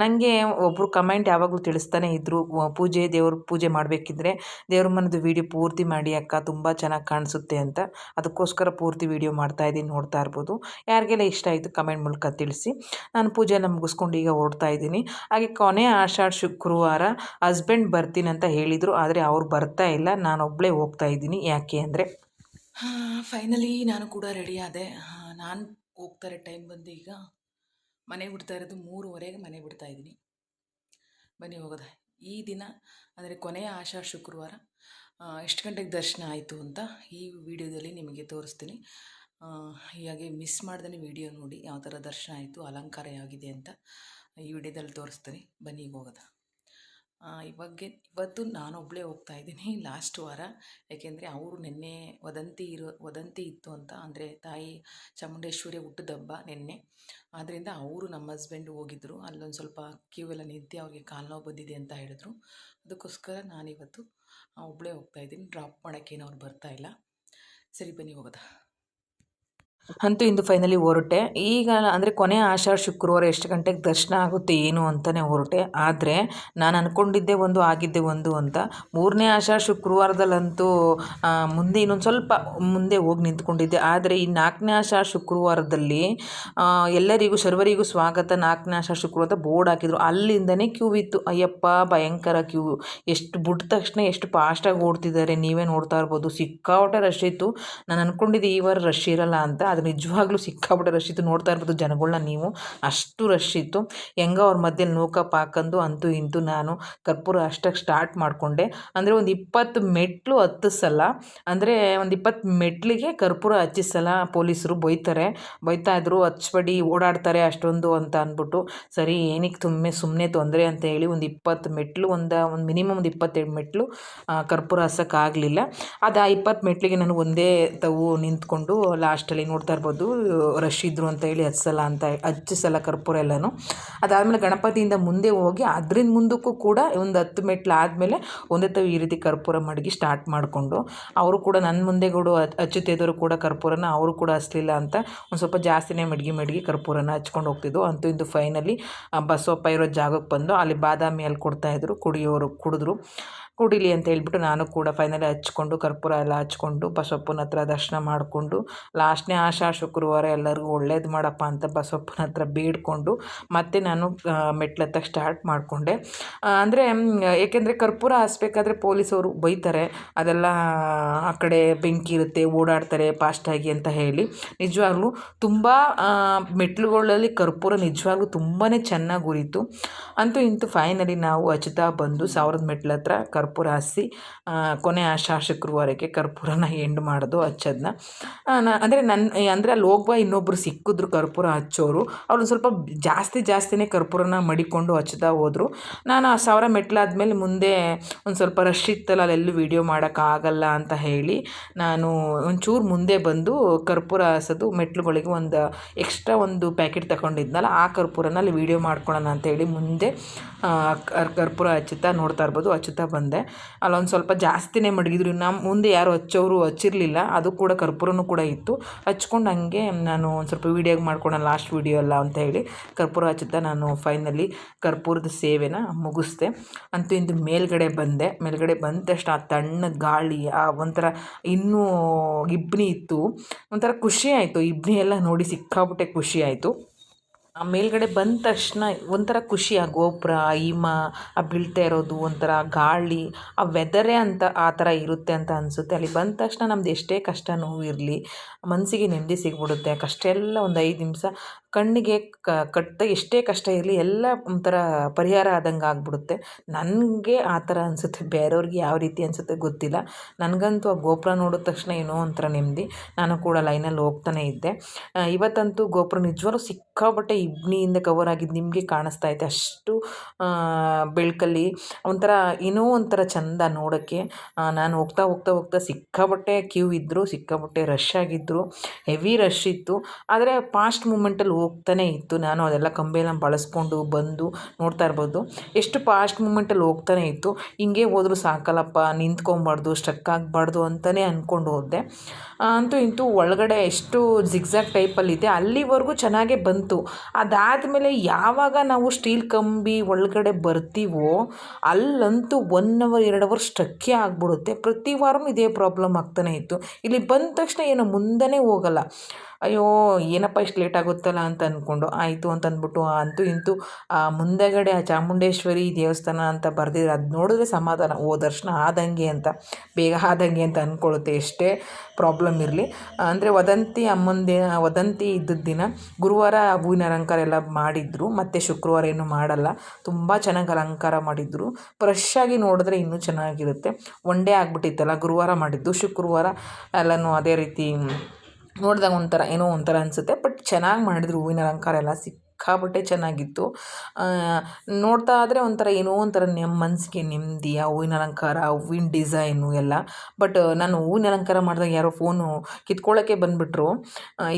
ನನಗೆ ಒಬ್ಬರು ಕಮೆಂಟ್ ಯಾವಾಗಲೂ ತಿಳಿಸ್ತಾನೆ ಇದ್ದರು ಪೂಜೆ, ದೇವ್ರ ಪೂಜೆ ಮಾಡಬೇಕಿದ್ರೆ ದೇವ್ರ ಮನೆದು ವೀಡಿಯೋ ಪೂರ್ತಿ ಮಾಡಿ ಅಕ್ಕ. ತುಂಬ ಚೆನ್ನಾಗಿ ಕಾಣಿಸುತ್ತೆ ಅಂತ. ಅದಕ್ಕೋಸ್ಕರ ಪೂರ್ತಿ ವೀಡಿಯೋ ಮಾಡ್ತಾಯಿದ್ದೀನಿ ನೋಡ್ತಾ ಇರ್ಬೋದು. ಯಾರಿಗೆಲ್ಲ ಇಷ್ಟ ಆಯಿತು ಕಮೆಂಟ್ ಮೂಲಕ ತಿಳಿಸಿ. ನಾನು ಪೂಜೆ ಎಲ್ಲ ಮುಗಿಸ್ಕೊಂಡು ಈಗ ಓಡ್ತಾ ಇದ್ದೀನಿ. ಹಾಗೆ ಕೊನೆ ಆಷಾಢ ಶುಕ್ರವಾರ ಹಸ್ಬೆಂಡ್ ಬರ್ತೀನಿ ಅಂತ ಹೇಳಿದರು. ಆದರೆ ಅವ್ರು ಬರ್ತಾ ಇಲ್ಲ. ನಾನೊಬ್ಬಳೇ ಹೋಗ್ತಾ ಇದ್ದೀನಿ. ಯಾಕೆ ಅಂದರೆ ಫೈನಲಿ ನಾನು ಕೂಡ ರೆಡಿ ಆದೆ. ನಾನು ಹೋಗ್ತಾರೆ ಟೈಮ್ ಬಂದು ಈಗ ಮನೆ ಬಿಡ್ತಾ ಇರೋದು ಮೂರುವರೆಗೆ ಮನೆ ಬಿಡ್ತಾ ಇದ್ದೀನಿ. ಬನ್ನಿ ಹೋಗೋದ ಈ ದಿನ, ಅಂದರೆ ಕೊನೆಯ ಆಷಾಢ ಶುಕ್ರವಾರ ಎಷ್ಟು ಗಂಟೆಗೆ ದರ್ಶನ ಆಯಿತು ಅಂತ ಈ ವಿಡಿಯೋದಲ್ಲಿ ನಿಮಗೆ ತೋರಿಸ್ತೀನಿ. ಹೀಗಾಗಿ ಮಿಸ್ ಮಾಡ್ದೇ ವಿಡಿಯೋ ನೋಡಿ, ಯಾವ ಥರ ದರ್ಶನ ಆಯಿತು, ಅಲಂಕಾರ ಆಗಿದೆ ಅಂತ. ಈ ವಿಡಿಯೋದಲ್ಲಿ ತೋರಿಸ್ತೀನಿ. ಬನ್ನಿ ಈಗ ಹೋಗೋದ? ಇವಾಗೆ ಇವತ್ತು ನಾನೊಬ್ಬಳೇ ಹೋಗ್ತಾ ಇದ್ದೀನಿ ಲಾಸ್ಟ್ ವಾರ. ಯಾಕೆಂದರೆ ಅವರು ನಿನ್ನೆ ವದಂತಿ ಇರೋ, ವದಂತಿ ಇತ್ತು ಅಂತ. ಅಂದರೆ ತಾಯಿ ಚಾಮುಂಡೇಶ್ವರಿ ಹುಟ್ಟಿದ ಹಬ್ಬ ನಿನ್ನೆ. ಆದ್ದರಿಂದ ಅವರು ನಮ್ಮ ಹಸ್ಬೆಂಡ್ ಹೋಗಿದ್ದರು ಅಲ್ಲೊಂದು ಸ್ವಲ್ಪ ಕ್ಯೂ ಎಲ್ಲ ನಿಂತು ಅವ್ರಿಗೆ ಕಾಲು ನೋವು ಬಂದಿದೆ ಅಂತ ಹೇಳಿದ್ರು. ಅದಕ್ಕೋಸ್ಕರ ನಾನಿವತ್ತು ಒಬ್ಬಳೇ ಹೋಗ್ತಾ ಇದ್ದೀನಿ. ಡ್ರಾಪ್ ಮಾಡೋಕ್ಕೇನು ಅವ್ರು ಬರ್ತಾ ಇಲ್ಲ. ಸರಿ, ಬನ್ನಿ ಹೋಗೋದ? ಅಂತೂ ಇಂದು ಫೈನಲಿ ಹೊರಟೆ. ಈಗ ಅಂದರೆ ಕೊನೆ ಆಷಾಢ ಶುಕ್ರವಾರ ಎಷ್ಟು ಗಂಟೆಗೆ ದರ್ಶನ ಆಗುತ್ತೆ ಏನು ಅಂತಲೇ ಹೊರಟೆ. ಆದರೆ ನಾನು ಅಂದ್ಕೊಂಡಿದ್ದೆ ಒಂದು, ಆಗಿದ್ದೆ ಒಂದು ಅಂತ. ಮೂರನೇ ಆಷಾಢ ಶುಕ್ರವಾರದಲ್ಲಂತೂ ಮುಂದೆ ಇನ್ನೊಂದು ಸ್ವಲ್ಪ ಮುಂದೆ ಹೋಗಿ ನಿಂತ್ಕೊಂಡಿದ್ದೆ. ಆದರೆ ಈ ನಾಲ್ಕನೇ ಆಷಾಢ ಶುಕ್ರವಾರದಲ್ಲಿ ಎಲ್ಲರಿಗೂ, ಸರ್ವರಿಗೂ ಸ್ವಾಗತ. ನಾಲ್ಕನೇ ಆಷಾಢ ಶುಕ್ರವಾರ ಬೋರ್ಡ್ ಹಾಕಿದ್ರು. ಅಲ್ಲಿಂದನೇ ಕ್ಯೂ ಇತ್ತು. ಅಯ್ಯಪ್ಪ, ಭಯಂಕರ ಕ್ಯೂ. ಎಷ್ಟು ಬಿಟ್ಟ ತಕ್ಷಣ ಎಷ್ಟು ಫಾಸ್ಟಾಗಿ ಓಡ್ತಿದ್ದಾರೆ. ನೀವೇ ನೋಡ್ತಾ ಇರ್ಬೋದು. ಸಿಕ್ಕಾಪಟ್ಟೆ ರಶ್ ಇತ್ತು. ನಾನು ಅಂದ್ಕೊಂಡಿದ್ದೆ ಈ ವಾರ ರಶ್ ಇರಲ್ಲ ಅಂತ. ಅದು ನಿಜವಾಗ್ಲೂ ಸಿಕ್ಕಾಪಟ್ಟೆ ರಶ್ ಇತ್ತು. ನೋಡ್ತಾ ಇರ್ಬೋದು ಜನಗಳನ್ನ ನೀವು. ಅಷ್ಟು ರಶ್ ಇತ್ತು. ಹೆಂಗ ಅವ್ರ ಮಧ್ಯೆ ನೂಕಪ್ಪ ಹಾಕಂದು ಅಂತೂ ಇಂತೂ ನಾನು ಕರ್ಪೂರ ಅಷ್ಟಕ್ಕೆ ಸ್ಟಾರ್ಟ್ ಮಾಡಿಕೊಂಡೆ. ಅಂದರೆ ಒಂದು ಇಪ್ಪತ್ತು ಮೆಟ್ಲು ಹತ್ತಿಸಲ್ಲ ಅಂದರೆ ಒಂದು ಇಪ್ಪತ್ತು ಮೆಟ್ಲಿಗೆ ಕರ್ಪೂರ ಹಚ್ಚಿಸಲ್ಲ ಪೊಲೀಸರು ಬೈತಾರೆ. ಬೈತಾ ಇದ್ರು, ಹಚ್ಬೇಡಿ, ಓಡಾಡ್ತಾರೆ ಅಷ್ಟೊಂದು ಅಂತ ಅಂದ್ಬಿಟ್ಟು. ಸರಿ ಏನಕ್ಕೆ ತುಂಬ ಸುಮ್ಮನೆ ತೊಂದರೆ ಅಂತ ಹೇಳಿ ಒಂದು ಇಪ್ಪತ್ತು ಮೆಟ್ಲು, ಒಂದು ಒಂದು ಮಿನಿಮಮ್ ಒಂದು ಇಪ್ಪತ್ತೆರಡು ಮೆಟ್ಲು ಕರ್ಪೂರ ಹಸಕ್ಕಾಗಲಿಲ್ಲ ಅದು ಆ ಇಪ್ಪತ್ತು ಮೆಟ್ಲಿಗೆ ನಾನು ಒಂದೇ ತವು ನಿಂತ್ಕೊಂಡು ಲಾಸ್ಟಲ್ಲಿ ನೋಡ್ತಾ ಇರ್ಬೋದು ರಶ್ ಇದ್ರು ಅಂತ ಹೇಳಿ ಹಚ್ಚಲ್ಲ ಅಂತ ಹಚ್ಚಿಸಲ್ಲ ಕರ್ಪೂರ ಎಲ್ಲನೂ. ಅದಾದಮೇಲೆ ಗಣಪತಿಯಿಂದ ಮುಂದೆ ಹೋಗಿ ಅದರಿಂದ ಮುಂದಕ್ಕೂ ಕೂಡ ಒಂದು ಹತ್ತು ಮೆಟ್ಲು ಆದಮೇಲೆ ಒಂದೇ ತ ಈ ರೀತಿ ಕರ್ಪೂರ ಮಡಗಿ ಸ್ಟಾರ್ಟ್ ಮಾಡಿಕೊಂಡು, ಅವರು ಕೂಡ ನನ್ನ ಮುಂದೆ ಕೂಡ ಹಚ್ಚುತ್ತಿದ್ದವರು ಕೂಡ ಕರ್ಪೂರನ ಅವರು ಕೂಡ ಹಚ್ಚಲಿಲ್ಲ ಅಂತ ಒಂದು ಸ್ವಲ್ಪ ಜಾಸ್ತಿನೇ ಮಡಗಿ ಮಡಗಿ ಕರ್ಪೂರನ ಹಚ್ಕೊಂಡು ಹೋಗ್ತಿದ್ವು. ಅಂತೂ ಇಂದು ಫೈನಲಿ ಬಸವಪ್ಪ ಇರೋ ಜಾಗಕ್ಕೆ ಬಂದು ಅಲ್ಲಿ ಬಾದಾಮಿ ಅಲ್ಲಿ ಕೊಡ್ತಾಯಿದ್ರು ಕುಡಿಯೋರು ಕುಡಿದ್ರು. ಕುಡಿಲಿ ಅಂತ ಹೇಳ್ಬಿಟ್ಟು ನಾನು ಕೂಡ ಫೈನಲಿ ಹಚ್ಕೊಂಡು ಕರ್ಪೂರ ಎಲ್ಲ ಹಚ್ಕೊಂಡು ಬಸವಪ್ಪನ ಹತ್ರ ದರ್ಶನ ಮಾಡಿಕೊಂಡು ಲಾಸ್ಟ್ನೇ ಆಷಾಢ ಶುಕ್ರವಾರ ಎಲ್ಲರಿಗೂ ಒಳ್ಳೇದು ಮಾಡಪ್ಪ ಅಂತ ಬಸವಪ್ಪನ ಹತ್ರ ಬೇಡಿಕೊಂಡು ಮತ್ತೆ ನಾನು ಮೆಟ್ಲು ಹತ್ತಕ್ಕೆ ಸ್ಟಾರ್ಟ್ ಮಾಡಿಕೊಂಡೆ. ಅಂದರೆ ಏಕೆಂದರೆ ಕರ್ಪೂರ ಹಾಸ್ಬೇಕಾದ್ರೆ ಪೊಲೀಸವರು ಬೈತಾರೆ. ಅದೆಲ್ಲ, ಆ ಕಡೆ ಬೆಂಕಿ ಇರುತ್ತೆ, ಓಡಾಡ್ತಾರೆ ಫಾಸ್ಟಾಗಿ ಅಂತ ಹೇಳಿ. ನಿಜವಾಗ್ಲೂ ತುಂಬ ಮೆಟ್ಲುಗಳಲ್ಲಿ ಕರ್ಪೂರ ನಿಜವಾಗ್ಲೂ ತುಂಬಾ ಚೆನ್ನಾಗಿ ಉರಿತು. ಅಂತೂ ಇಂತೂ ಫೈನಲಿ ನಾವು ಅಚ್ಚುತ್ತಾ ಬಂದು ಸಾವಿರದ ಮೆಟ್ಲ ಹತ್ರ ಕರ್ಪೂರ ಹಾಸಿ ಕೊನೆ ಆಶಾ ಶುಕ್ರವಾರಕ್ಕೆ ಕರ್ಪೂರನ ಎಂಡ್ ಮಾಡೋದು ಹಚ್ಚೋದನ್ನ ಅಂದರೆ ನನ್ನ ಅಂದರೆ ಅಲ್ಲಿ ಹೋಗುವ ಇನ್ನೊಬ್ಬರು ಸಿಕ್ಕಿದ್ರು ಕರ್ಪೂರ ಹಚ್ಚೋರು. ಅವ್ರು ಒಂದು ಸ್ವಲ್ಪ ಜಾಸ್ತಿ ಜಾಸ್ತಿನೇ ಕರ್ಪೂರನ ಮಡಿಕೊಂಡು ಹಚ್ತಾ ಹೋದರು. ನಾನು ಆ ಸಾವಿರ ಮೆಟ್ಲಾದ್ಮೇಲೆ ಮುಂದೆ ಒಂದು ಸ್ವಲ್ಪ ರಶ್ ಇತ್ತಲ್ಲ ಅಲ್ಲೆಲ್ಲೂ ವೀಡಿಯೋ ಮಾಡೋಕ್ಕಾಗಲ್ಲ ಅಂತ ಹೇಳಿ ನಾನು ಒಂಚೂರು ಮುಂದೆ ಬಂದು ಕರ್ಪೂರ ಹಸೋದು ಮೆಟ್ಲುಗಳಿಗೆ ಒಂದು ಎಕ್ಸ್ಟ್ರಾ ಒಂದು ಪ್ಯಾಕೆಟ್ ತಗೊಂಡಿದ್ನಲ್ಲ, ಆ ಕರ್ಪೂರನ ಅಲ್ಲಿ ವೀಡಿಯೋ ಮಾಡ್ಕೊಳ್ಳೋಣ ಅಂತೇಳಿ ಮುಂದೆ ಕರ್ಪೂರ ಹಚ್ಚುತ್ತಾ ನೋಡ್ತಾ ಇರ್ಬೋದು, ಹಚ್ಚುತ್ತಾ ಬಂದೆ. ಅಲ್ಲೊಂದು ಸ್ವಲ್ಪ ಜಾಸ್ತಿನೇ ಮಡಗಿದ್ರು. ನಮ್ಮ ಮುಂದೆ ಯಾರು ಹಚ್ಚೋರು ಹಚ್ಚಿರಲಿಲ್ಲ, ಅದು ಕೂಡ ಕರ್ಪೂರನೂ ಕೂಡ ಇತ್ತು. ಹಚ್ಕೊಂಡು ಹಂಗೆ ನಾನು ಒಂದು ಸ್ವಲ್ಪ ವೀಡಿಯೋಗೆ ಮಾಡ್ಕೊಳ್ಳೋಣ ಲಾಸ್ಟ್ ವೀಡಿಯೋ ಅಲ್ಲ ಅಂತ ಹೇಳಿ ಕರ್ಪೂರ ಹಚ್ಚುತ್ತಾ ನಾನು ಫೈನಲಿ ಕರ್ಪೂರದ ಸೇವೆನ ಮುಗಿಸ್ದೆ. ಅಂತೂ ಇಂದು ಮೇಲ್ಗಡೆ ಬಂದೆ. ಮೇಲ್ಗಡೆ ಬಂದ ತಕ್ಷಣ ಆ ತಣ್ಣ ಗಾಳಿ, ಆ ಒಂಥರ ಇನ್ನೂ ಇಬ್ಬನಿ ಇತ್ತು. ಒಂಥರ ಖುಷಿ ಆಯಿತು. ಇಬ್ಬನಿ ಎಲ್ಲ ನೋಡಿ ಸಿಕ್ಕಾಬಿಟ್ಟೆ ಖುಷಿ ಆಯಿತು. ಆ ಮೇಲ್ಗಡೆ ಬಂದ ತಕ್ಷಣ ಒಂಥರ ಖುಷಿ ಆ ಗೋಪುರ, ಆ ಹಿಮ, ಆ ಬೀಳ್ತಾ ಇರೋದು, ಒಂಥರ ಗಾಳಿ, ಆ ವೆದರೇ ಅಂತ ಆ ಥರ ಇರುತ್ತೆ ಅಂತ ಅನಿಸುತ್ತೆ. ಅಲ್ಲಿ ಬಂದ ತಕ್ಷಣ ನಮ್ದು ಎಷ್ಟೇ ಕಷ್ಟ ನೋವು ಇರಲಿ ಮನಸ್ಸಿಗೆ ನೆಮ್ಮದಿ ಸಿಗ್ಬಿಡುತ್ತೆ. ಕಷ್ಟ ಎಲ್ಲ ಒಂದು ಐದು ನಿಮಿಷ ಕಣ್ಣಿಗೆ ಕ ಕಟ್ಟ ಎಷ್ಟೇ ಕಷ್ಟ ಇರಲಿ ಎಲ್ಲ ಒಂಥರ ಪರಿಹಾರ ಆದಂಗೆ ಆಗ್ಬಿಡುತ್ತೆ. ನನಗೆ ಆ ಥರ ಅನಿಸುತ್ತೆ. ಬೇರೆಯವ್ರಿಗೆ ಯಾವ ರೀತಿ ಅನಿಸುತ್ತೆ ಗೊತ್ತಿಲ್ಲ. ನನಗಂತೂ ಆ ಗೋಪುರ ನೋಡಿದ ತಕ್ಷಣ ಏನೋ ಒಂಥರ ನೆಮ್ಮದಿ. ನಾನು ಕೂಡ ಲೈನಲ್ಲಿ ಹೋಗ್ತಾನೆ ಇದ್ದೆ. ಇವತ್ತಂತೂ ಗೋಪುರ ನಿಜವಾಗ್ಲೂ ಸಿಕ್ಕಾಪಟ್ಟೆ ಇಬ್ನಿಯಿಂದ ಕವರ್ ಆಗಿದ್ದು ನಿಮಗೆ ಕಾಣಿಸ್ತಾ ಐತೆ ಅಷ್ಟು ಬೆಳಕಲ್ಲಿ ಒಂಥರ ಏನೋ ಒಂಥರ ಚಂದ ನೋಡೋಕ್ಕೆ ನಾನು ಹೋಗ್ತಾ ಹೋಗ್ತಾ ಹೋಗ್ತಾ ಸಿಕ್ಕಾಪಟ್ಟೆ ಕ್ಯೂ ಇದ್ದರು ಸಿಕ್ಕಾಪಟ್ಟೆ ರಶ್ ಆಗಿದ್ದರು ಹೆವಿ ರಶ್ ಇತ್ತು. ಆದರೆ ಫಾಸ್ಟ್ ಮೂಮೆಂಟಲ್ಲಿ ಹೋಗ್ತಾನೆ ಇತ್ತು ನಾನು. ಅದೆಲ್ಲ ಕಂಬೆಲ್ಲ ಬಳಸ್ಕೊಂಡು ಬಂದು ನೋಡ್ತಾ ಇರ್ಬೋದು. ಎಷ್ಟು ಫಾಸ್ಟ್ ಮೂಮೆಂಟಲ್ಲಿ ಹೋಗ್ತಾನೆ ಇತ್ತು. ಹಿಂಗೆ ಹೋದರೂ ಸಾಕಲ್ಲಪ್ಪ, ನಿಂತ್ಕೊಬಾರ್ದು ಸ್ಟ್ರಕ್ ಆಗಬಾರ್ದು ಅಂತಲೇ ಅಂದ್ಕೊಂಡು ಹೋದೆ. ಅಂತೂ ಇಂತೂ ಒಳಗಡೆ ಎಷ್ಟು ಜಿಗ್ಸಾಕ್ ಟೈಪಲ್ಲಿದೆ ಅಲ್ಲಿವರೆಗೂ ಚೆನ್ನಾಗೇ ಬಂತು. ಅದಾದಮೇಲೆ ಯಾವಾಗ ನಾವು ಸ್ಟೀಲ್ ಕಂಬಿ ಒಳಗಡೆ ಬರ್ತೀವೋ ಅಲ್ಲಂತೂ ಒನ್ ಅವರ್ ಎರಡು ಅವರ್ ಸ್ಟ್ರಕ್ಕೇ ಆಗಿಬಿಡುತ್ತೆ. ಪ್ರತಿ ವಾರವೂ ಇದೇ ಪ್ರಾಬ್ಲಮ್ ಆಗ್ತಾನೆ ಇತ್ತು. ಇಲ್ಲಿ ಬಂದ ತಕ್ಷಣ ಏನು ಮುಂದೆನೇ ಹೋಗಲ್ಲ. ಅಯ್ಯೋ, ಏನಪ್ಪ ಇಷ್ಟು ಲೇಟ್ ಆಗುತ್ತಲ್ಲ ಅಂತ ಅಂದ್ಕೊಂಡು ಆಯಿತು ಅಂತ ಅಂದ್ಬಿಟ್ಟು ಅಂತೂ ಇಂತೂ ಮುಂದೆಗಡೆ ಆ ಚಾಮುಂಡೇಶ್ವರಿ ದೇವಸ್ಥಾನ ಅಂತ ಬರೆದಿದ್ರೆ ಅದು ನೋಡಿದ್ರೆ ಸಮಾಧಾನ. ಓ, ದರ್ಶನ ಆದಂಗೆ ಅಂತ, ಬೇಗ ಆದಂಗೆ ಅಂತ ಅಂದ್ಕೊಳ್ಳುತ್ತೆ ಎಷ್ಟೇ ಪ್ರಾಬ್ಲಮ್ ಇರಲಿ. ಅಂದರೆ ವದಂತಿ ಅಮ್ಮನ ವದಂತಿ ಇದ್ದ ದಿನ ಗುರುವಾರ ಹೂವಿನ ಅಲಂಕಾರ ಎಲ್ಲ ಮಾಡಿದ್ರು, ಮತ್ತು ಶುಕ್ರವಾರ ಏನು ಮಾಡಲ್ಲ. ತುಂಬ ಚೆನ್ನಾಗಿ ಅಲಂಕಾರ ಮಾಡಿದ್ರು. ಫ್ರೆಶ್ ಆಗಿ ನೋಡಿದ್ರೆ ಇನ್ನೂ ಚೆನ್ನಾಗಿರುತ್ತೆ. ಒನ್ ಡೇ ಆಗಿಬಿಟ್ಟಿತ್ತಲ್ಲ, ಗುರುವಾರ ಮಾಡಿದ್ದು. ಶುಕ್ರವಾರ ಎಲ್ಲನೂ ಅದೇ ರೀತಿ ನೋಡಿದಾಗ ಒಂಥರ ಏನೋ ಒಂಥರ ಅನಿಸುತ್ತೆ. ಬಟ್ ಚೆನ್ನಾಗಿ ಮಾಡಿದ್ರು, ಹೂವಿನ ಅಲಂಕಾರ ಎಲ್ಲ ಸಿಕ್ಕಾಪಟ್ಟೆ ಚೆನ್ನಾಗಿತ್ತು. ನೋಡ್ತಾ ಆದರೆ ಒಂಥರ ಏನೋ ಒಂಥರ ನೆಮ್ಮ ಮನಸ್ಸಿಗೆ ನೆಮ್ಮದಿ, ಆ ಹೂವಿನ ಅಲಂಕಾರ ಹೂವಿನ ಡಿಸೈನು ಎಲ್ಲ. ಬಟ್ ನಾನು ಹೂವಿನ ಅಲಂಕಾರ ಮಾಡಿದಾಗ ಯಾರೋ ಫೋನು ಕಿತ್ಕೊಳ್ಳೋಕ್ಕೆ ಬಂದುಬಿಟ್ರು.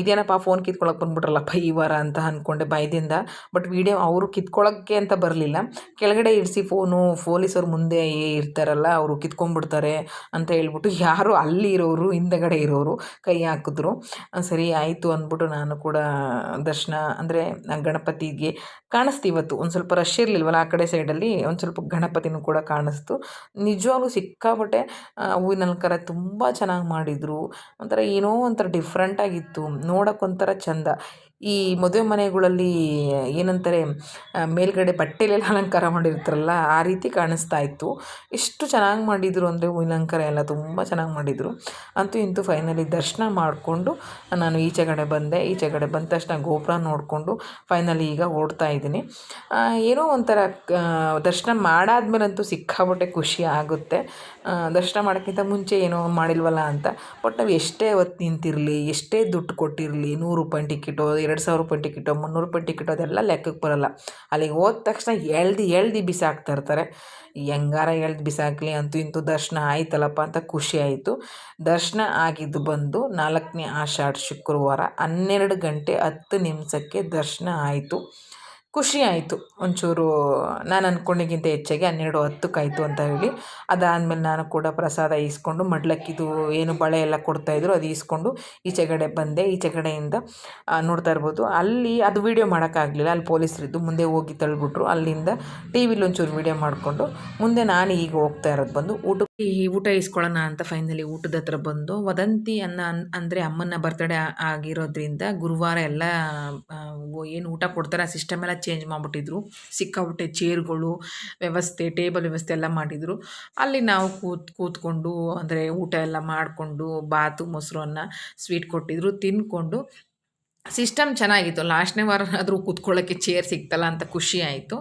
ಇದೇನಪ್ಪ ಫೋನ್ ಕಿತ್ಕೊಳ್ಳೋಕೆ ಬಂದುಬಿಟ್ರಲ್ಲಪ್ಪ ಈ ವಾರ ಅಂತ ಅಂದ್ಕೊಂಡೆ ಭಯದಿಂದ. ಬಟ್ ವೀಡಿಯೋ ಅವರು ಕಿತ್ಕೊಳ್ಳೋಕ್ಕೆ ಅಂತ ಬರಲಿಲ್ಲ. ಕೆಳಗಡೆ ಇಡಿಸಿ ಫೋನು ಪೊಲೀಸರು ಮುಂದೆ ಇರ್ತಾರಲ್ಲ, ಅವರು ಕಿತ್ಕೊಂಡ್ಬಿಡ್ತಾರೆ ಅಂತ ಹೇಳ್ಬಿಟ್ಟು ಯಾರು ಅಲ್ಲಿ ಇರೋರು, ಹಿಂದೆಗಡೆ ಇರೋರು ಕೈ ಹಾಕಿದ್ರು. ಸರಿ, ಆಯಿತು ಅಂದ್ಬಿಟ್ಟು ನಾನು ಕೂಡ ದರ್ಶನ, ಅಂದರೆ ಗಣಪತಿಗೆ ಕಾಣಿಸ್ತು ಇವತ್ತು. ಒಂದು ಸ್ವಲ್ಪ ರಶ್ ಇರಲಿಲ್ವಲ್ಲ ಆ ಕಡೆ ಸೈಡಲ್ಲಿ ಒಂದು ಸ್ವಲ್ಪ ಗಣಪತಿನೂ ಕೂಡ ಕಾಣಿಸ್ತು. ನಿಜವಾಗ್ಲೂ ಸಿಕ್ಕಾಪಟ್ಟೆ ಹೂವಿನ ಅಲಂಕಾರ ತುಂಬ ಚೆನ್ನಾಗಿ ಮಾಡಿದರು. ಒಂಥರ ಏನೋ ಒಂಥರ ಡಿಫ್ರೆಂಟಾಗಿತ್ತು ನೋಡೋಕ್ಕೊಂಥರ ಚೆಂದ. ಈ ಮದುವೆ ಮನೆಗಳಲ್ಲಿ ಏನಂತಾರೆ ಮೇಲುಗಡೆ ಬಟ್ಟೆಲೆಲ್ಲ ಅಲಂಕಾರ ಮಾಡಿರ್ತಾರಲ್ಲ, ಆ ರೀತಿ ಕಾಣಿಸ್ತಾ ಇತ್ತು. ಎಷ್ಟು ಚೆನ್ನಾಗಿ ಮಾಡಿದರು ಅಂದರೆ ಹೂವಿನ ಅಲಂಕಾರ ಎಲ್ಲ ತುಂಬ ಚೆನ್ನಾಗಿ ಮಾಡಿದರು. ಅಂತೂ ಇಂತೂ ಫೈನಲಿ ದರ್ಶನ ಮಾಡಿಕೊಂಡು ನಾನು ಈಚೆ ಕಡೆ ಬಂದೆ. ಈಚೆ ಕಡೆ ಬಂದ ತಕ್ಷಣ ಗೋಪುರ ನೋಡಿಕೊಂಡು ಫೈನಲಿ ಈಗ ಓಡ್ತಾ ಇದ್ದೀನಿ. ಏನೋ ಒಂಥರ ದರ್ಶನ ಮಾಡಾದ್ಮೇಲಂತೂ ಸಿಕ್ಕಾಪಟ್ಟೆ ಖುಷಿ ಆಗುತ್ತೆ. ದರ್ಶನ ಮಾಡೋಕ್ಕಿಂತ ಮುಂಚೆ ಏನೋ ಮಾಡಿಲ್ವಲ್ಲ ಅಂತ. ಬಟ್ ನಾವು ಎಷ್ಟೇ ಹೊತ್ತು ನಿಂತಿರಲಿ, ಎಷ್ಟೇ ದುಡ್ಡು ಕೊಟ್ಟಿರಲಿ, ನೂರು ರೂಪಾಯಿ ಟಿಕೆಟು ಎರಡು ಸಾವಿರ ರೂಪಾಯಿ ಟಿಕೆಟು ಮುನ್ನೂರು ರೂಪಾಯಿ ಟಿಕೆಟು ಅದೆಲ್ಲ ಲೆಕ್ಕಕ್ಕೆ ಬರೋಲ್ಲ. ಅಲ್ಲಿಗೆ ಹೋದ ತಕ್ಷಣ ಎಳ್ದು ಎಳ್ದು ಬಿಸಾಕ್ತಾ ಇರ್ತಾರೆ. ಹೆಂಗಾರ ಎಳ್ದು ಬಿಸಾಕಲಿ ಅಂತೂ ಇಂತೂ ದರ್ಶನ ಆಯ್ತಲ್ಲಪ್ಪ ಅಂತ ಖುಷಿ ಆಯಿತು. ದರ್ಶನ ಆಗಿದ್ದು ಬಂದು ನಾಲ್ಕನೇ ಆಷಾಢ ಶುಕ್ರವಾರ ಹನ್ನೆರಡು ಗಂಟೆ ಹತ್ತು ನಿಮಿಷಕ್ಕೆ ದರ್ಶನ ಆಯಿತು. ಖುಷಿ ಆಯಿತು. ಒಂಚೂರು ನಾನು ಅಂದ್ಕೊಂಡಿಗಿಂತ ಹೆಚ್ಚಾಗಿ ಹನ್ನೆರಡು ಹತ್ತಕ್ಕಾಯಿತು ಅಂತ ಹೇಳಿ. ಅದಾದಮೇಲೆ ನಾನು ಕೂಡ ಪ್ರಸಾದ ಈಸ್ಕೊಂಡು ಮಡ್ಲಕ್ಕಿದು ಏನು ಬಳೆ ಎಲ್ಲ ಕೊಡ್ತಾಯಿದ್ರು ಅದು ಈಸ್ಕೊಂಡು ಈಚೆ ಕಡೆ ಬಂದೆ. ಈಚೆ ಕಡೆಯಿಂದ ನೋಡ್ತಾ ಇರ್ಬೋದು. ಅಲ್ಲಿ ಅದು ವೀಡಿಯೋ ಮಾಡೋಕ್ಕಾಗಲಿಲ್ಲ. ಅಲ್ಲಿ ಪೊಲೀಸರಿದ್ದು ಮುಂದೆ ಹೋಗಿ ತಳ್ಳಿಬಿಟ್ರು ಅಲ್ಲಿಂದ ಟಿ ವಿಲಿ ಒಂಚೂರು ವೀಡಿಯೋ ಮಾಡಿಕೊಂಡು ಮುಂದೆ ನಾನು ಈಗ ಹೋಗ್ತಾ ಇರೋದು ಬಂದು ಊಟ ಈ ಊಟ ಇಸ್ಕೊಳ್ಳೋಣ ಅಂತ ಫೈನಲಿ ಊಟದ ಹತ್ರ ಬಂದು, ವದಂತಿ ಅನ್ನ ಅಂದರೆ ಅಮ್ಮನ ಬರ್ತ್ಡೇ ಆಗಿರೋದ್ರಿಂದ ಗುರುವಾರ ಎಲ್ಲ ಏನು ಊಟ ಕೊಡ್ತಾರೆ ಆ ಸಿಸ್ಟಮ್ ಎಲ್ಲ ಚೇಂಜ್ ಮಾಡಿಬಿಟ್ಟಿದ್ರು. ಸಿಕ್ಕಾಪಟ್ಟೆ ಚೇರ್ಗಳು, ವ್ಯವಸ್ಥೆ ಟೇಬಲ್ ವ್ಯವಸ್ಥೆ ಎಲ್ಲ ಮಾಡಿದರು. ಅಲ್ಲಿ ನಾವು ಕೂತ್, ಕೂತ್ಕೊಂಡು, ಅಂದರೆ ಊಟ ಎಲ್ಲ ಮಾಡಿಕೊಂಡು, ಬಾತು ಮೊಸರು ಸ್ವೀಟ್ ಕೊಟ್ಟಿದ್ರು ತಿಂದ್ಕೊಂಡು ಸಿಸ್ಟಮ್ ಚೆನ್ನಾಗಿತ್ತು. ಲಾಸ್ಟ್ನೇ ವಾರ ಆದರೂ ಕೂತ್ಕೊಳ್ಳೋಕ್ಕೆ ಚೇರ್ ಸಿಗ್ತಲ್ಲ ಅಂತ ಖುಷಿ ಆಯಿತು.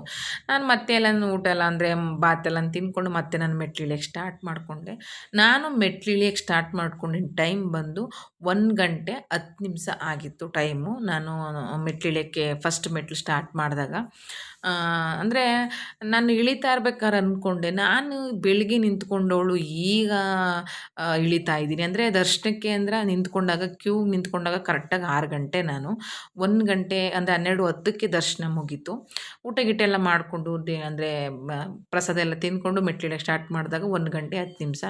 ನಾನು ಮತ್ತೆ ಎಲ್ಲ ಊಟ ಎಲ್ಲ ಅಂದರೆ ಬಾತೆಲ್ಲ ತಿಂದ್ಕೊಂಡು ಮತ್ತೆ ನಾನು ಮೆಟ್ಲಿಳಿಯಕ್ಕೆ ಸ್ಟಾರ್ಟ್ ಮಾಡಿಕೊಂಡೆ. ನಾನು ಮೆಟ್ಲಿಳಿಯಕ್ಕೆ ಸ್ಟಾರ್ಟ್ ಮಾಡ್ಕೊಂಡಿದ್ದ ಟೈಮ್ ಬಂದು ಒಂದು ಗಂಟೆ ಹತ್ತು ನಿಮಿಷ ಆಗಿತ್ತು ಟೈಮು ನಾನು ಮೆಟ್ಲಿಳಿಯಕ್ಕೆ ಫಸ್ಟ್ ಮೆಟ್ಲು ಸ್ಟಾರ್ಟ್ ಮಾಡಿದಾಗ. ಅಂದರೆ ನಾನು ಇಳಿತಾ ಇರ್ಬೇಕಾದ್ರೆ ಅಂದ್ಕೊಂಡೆ ನಾನು ಬೆಳಗ್ಗೆ ನಿಂತ್ಕೊಂಡವಳು ಈಗ ಇಳಿತಾ ಇದ್ದೀನಿ. ಅಂದರೆ ದರ್ಶನಕ್ಕೆ ಅಂದ್ರೆ ನಿಂತ್ಕೊಂಡಾಗ ಕ್ಯೂ ನಿಂತ್ಕೊಂಡಾಗ ಕರೆಕ್ಟಾಗಿ ಆರು ಗಂಟೆ ನಾನು. ಒಂದು ಗಂಟೆ ಅಂದರೆ ಹನ್ನೆರಡು ಹತ್ತಕ್ಕೆ ದರ್ಶನ ಮುಗೀತು. ಊಟ ಗೀಟ ಎಲ್ಲ ಮಾಡಿಕೊಂಡು ಅಂದರೆ ಪ್ರಸಾದ ಎಲ್ಲ ತಿಂದ್ಕೊಂಡು ಮೆಟ್ಲಿಡಕ್ಕೆ ಸ್ಟಾರ್ಟ್ ಮಾಡಿದಾಗ ಒಂದು ಗಂಟೆ ಹತ್ತು ನಿಮಿಷ.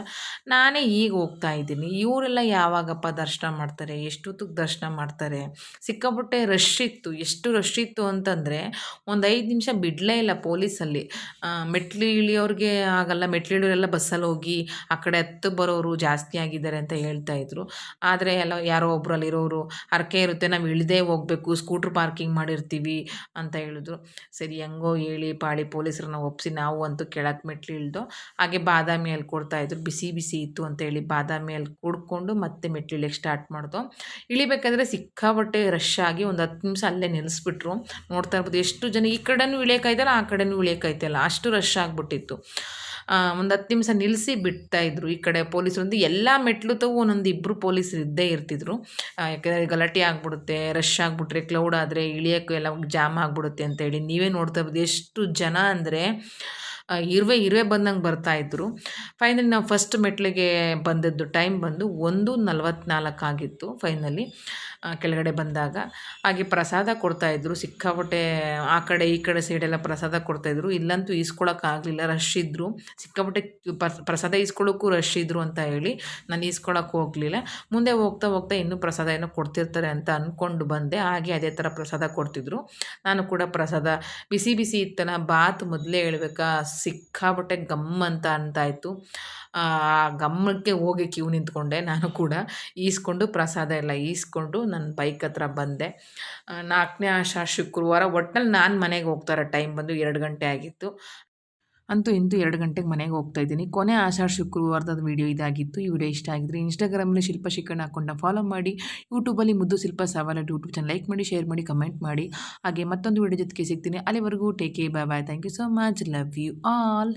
ನಾನೇ ಈಗ ಹೋಗ್ತಾ ಇದ್ದೀನಿ. ಇವರೆಲ್ಲ ಯಾವಾಗಪ್ಪ ದರ್ಶನ ಮಾಡ್ತಾರೆ? ಎಷ್ಟೊತ್ತಿಗೆ ದರ್ಶನ ಮಾಡ್ತಾರೆ? ಸಿಕ್ಕಾಪಟ್ಟೆ ರಶ್ ಇತ್ತು. ಎಷ್ಟು ರಶ್ ಇತ್ತು ಅಂತಂದರೆ ಒಂದು ಐದು ನಿಮಿಷ ಬಿಡಲೇ ಇಲ್ಲ ಪೊಲೀಸಲ್ಲಿ. ಮೆಟ್ಲು ಇಳಿಯೋರಿಗೆ ಆಗಲ್ಲ ಮೆಟ್ಲು ಇಳಿಯೋರೆಲ್ಲ ಬಸ್ಸಲ್ಲಿ ಹೋಗಿ ಆ ಕಡೆ ಹತ್ತು ಬರೋರು ಜಾಸ್ತಿ ಆಗಿದ್ದಾರೆ ಅಂತ ಹೇಳ್ತಾ ಇದ್ರು. ಆದರೆ ಎಲ್ಲ ಯಾರೋ ಒಬ್ರು ಅಲ್ಲಿರೋರು ಹರಕೆ ಇರುತ್ತೆ, ನಾವು ಇಳಿದೇ ಹೋಗಬೇಕು, ಸ್ಕೂಟ್ರ್ ಪಾರ್ಕಿಂಗ್ ಮಾಡಿರ್ತೀವಿ ಅಂತ ಹೇಳಿದ್ರು. ಸರಿ, ಹೆಂಗೋ ಹೇಳಿ ಪಾಳಿ ಪೊಲೀಸರನ್ನ ಒಪ್ಪಿಸಿ ನಾವು ಅಂತೂ ಕೆಳಕ್ಕೆ ಮೆಟ್ಲು ಇಳ್ದು ಹಾಗೆ ಬಾದಾಮಿ ಅಲ್ಲಿ ಕೊಡ್ತಾಯಿದ್ರು ಬಿಸಿ ಬಿಸಿ ಇತ್ತು ಅಂತ ಹೇಳಿ ಬಾದಾಮಿ ಅಲ್ಲಿ ಕುಡ್ಕೊಂಡು ಮತ್ತೆ ಮೆಟ್ಲು ಇಳಿಯಕ್ಕೆ ಸ್ಟಾರ್ಟ್ ಮಾಡ್ದು. ಇಳಿಬೇಕಾದ್ರೆ ಸಿಕ್ಕಾಪಟ್ಟೆ ರಶ್ ಆಗಿ ಒಂದು ಹತ್ತು ನಿಮಿಷ ಅಲ್ಲೇ ನಿಲ್ಲಿಸ್ಬಿಟ್ರು ನೋಡ್ತಾ ಇರ್ಬೋದು, ಎಷ್ಟು ಜನ ಈ ಕಡೆ ಕಡೆನೂ ಇಳಿಯೋಕ್ಕಾಯ್ತಲ್ಲ ಆ ಕಡೆನೂ ಇಳಿಯೋಕ್ಕಾಯ್ತಲ್ಲ ಅಷ್ಟು ರಶ್ ಆಗಿಬಿಟ್ಟಿತ್ತು. ಒಂದು ಹತ್ತು ನಿಮಿಷ ನಿಲ್ಲಿಸಿ ಬಿಡ್ತಾಯಿದ್ರು ಈ ಕಡೆ ಪೊಲೀಸರು ಒಂದು ಎಲ್ಲ ಮೆಟ್ಲು ತಗು ಒಂದೊಂದು ಇಬ್ಬರು ಪೊಲೀಸರು ಇದ್ದೇ ಇರ್ತಿದ್ರು. ಯಾಕೆಂದರೆ ಗಲಾಟೆ ಆಗಿಬಿಡುತ್ತೆ ರಶ್ ಆಗಿಬಿಟ್ರೆ ಕ್ಲೌಡ್ ಆದರೆ, ಇಳಿಯೋಕ್ಕೆ ಎಲ್ಲ ಜಾಮ್ ಆಗಿಬಿಡುತ್ತೆ ಅಂತೇಳಿ. ನೀವೇ ನೋಡ್ತಾ ಇರ್ಬೋದು ಎಷ್ಟು ಜನ ಅಂದರೆ ಇರುವೆ ಇರುವೆ ಬಂದಂಗೆ ಬರ್ತಾಯಿದ್ರು ಫೈನಲಿ ನಾವು ಫಸ್ಟ್ ಮೆಟ್ಲಿಗೆ ಬಂದದ್ದು ಟೈಮ್ ಬಂದು ಒಂದು ನಲ್ವತ್ನಾಲ್ಕು ಆಗಿತ್ತು ಫೈನಲಿ ಕೆಳಗಡೆ ಬಂದಾಗ. ಹಾಗೆ ಪ್ರಸಾದ ಕೊಡ್ತಾಯಿದ್ರು ಸಿಕ್ಕಾಪಟ್ಟೆ ಆ ಕಡೆ ಈ ಕಡೆ ಸೈಡೆಲ್ಲ ಪ್ರಸಾದ ಕೊಡ್ತಾಯಿದ್ರು ಇಲ್ಲಂತೂ ಈಸ್ಕೊಳಕ್ಕಾಗಲಿಲ್ಲ ರಶ್ ಇದ್ದರು ಸಿಕ್ಕಾಪಟ್ಟೆ ಪರ್- ಪ್ರಸಾದ ಈಸ್ಕೊಳ್ಳೋಕ್ಕೂ ರಶ್ ಇದ್ದರು ಅಂತ ಹೇಳಿ ನಾನು ಈಸ್ಕೊಳಕ್ಕೆ ಹೋಗಲಿಲ್ಲ. ಮುಂದೆ ಹೋಗ್ತಾ ಹೋಗ್ತಾ ಇನ್ನೂ ಪ್ರಸಾದ ಏನೋ ಕೊಡ್ತಿರ್ತಾರೆ ಅಂತ ಅಂದ್ಕೊಂಡು ಬಂದೆ. ಹಾಗೆ ಅದೇ ಥರ ಪ್ರಸಾದ ಕೊಡ್ತಿದ್ರು. ನಾನು ಕೂಡ ಪ್ರಸಾದ, ಬಿಸಿ ಬಿಸಿ ಇತ್ತನ, ಬಾತ್ ಮೊದಲೇ ಹೇಳ್ಬೇಕಾ, ಸಿಕ್ಕಾಪಟ್ಟೆ ಗಮ್ ಅಂತ ಅಂತಾಯಿತು. ಆ ಗಮ್ಮಕ್ಕೆ ಹೋಗಿ ಕ್ಯೂ ನಿಂತ್ಕೊಂಡೆ ನಾನು ಕೂಡ. ಈಸ್ಕೊಂಡು ಪ್ರಸಾದ ಎಲ್ಲ ಈಸ್ಕೊಂಡು ನನ್ನ ಬೈಕ್ ಹತ್ರ ಬಂದೆ. ನಾಲ್ಕನೇ ಆಶಾ ಶುಕ್ರವಾರ ಒಟ್ನಲ್ಲಿ ನಾನು ಮನೆಗೆ ಹೋಗ್ತಾರ ಟೈಮ್ ಬಂದು ಎರಡು ಗಂಟೆ ಆಗಿತ್ತು. ಅಂತೂ ಇಂತೂ ಎರಡು ಗಂಟೆಗೆ ಮನೆಗೆ ಹೋಗ್ತಾ ಇದ್ದೀನಿ. ಕೊನೆ ಆಷಾಢ ಶುಕ್ರವಾರದ ವಿಡಿಯೋ ಇದಾಗಿತ್ತು. ಈ ಇಷ್ಟ ಆಗಿದ್ರೆ ಇನ್ಸ್ಟಾಗ್ರಾಮಲ್ಲಿ ಶಿಲ್ಪ ಶಿಕ್ಷಣ ಹಾಕೊಂಡ ಫಾಲೋ ಮಾಡಿ. ಯೂಟ್ಯೂಬಲ್ಲಿ ಮುದ್ದು ಶಿಲ್ಪ ಸವಾಲ ಯೂಟ್ಯೂಬ್ ಚಾನಲ್ ಲೈಕ್ ಮಾಡಿ ಶೇರ್ ಮಾಡಿ ಕಮೆಂಟ್ ಮಾಡಿ. ಹಾಗೆ ಮತ್ತೊಂದು ವಿಡಿಯೋ ಜೊತೆಗೆ ಸಿಗ್ತೀನಿ. ಅಲ್ಲಿವರೆಗೂ take care bye bye thank you so much love you all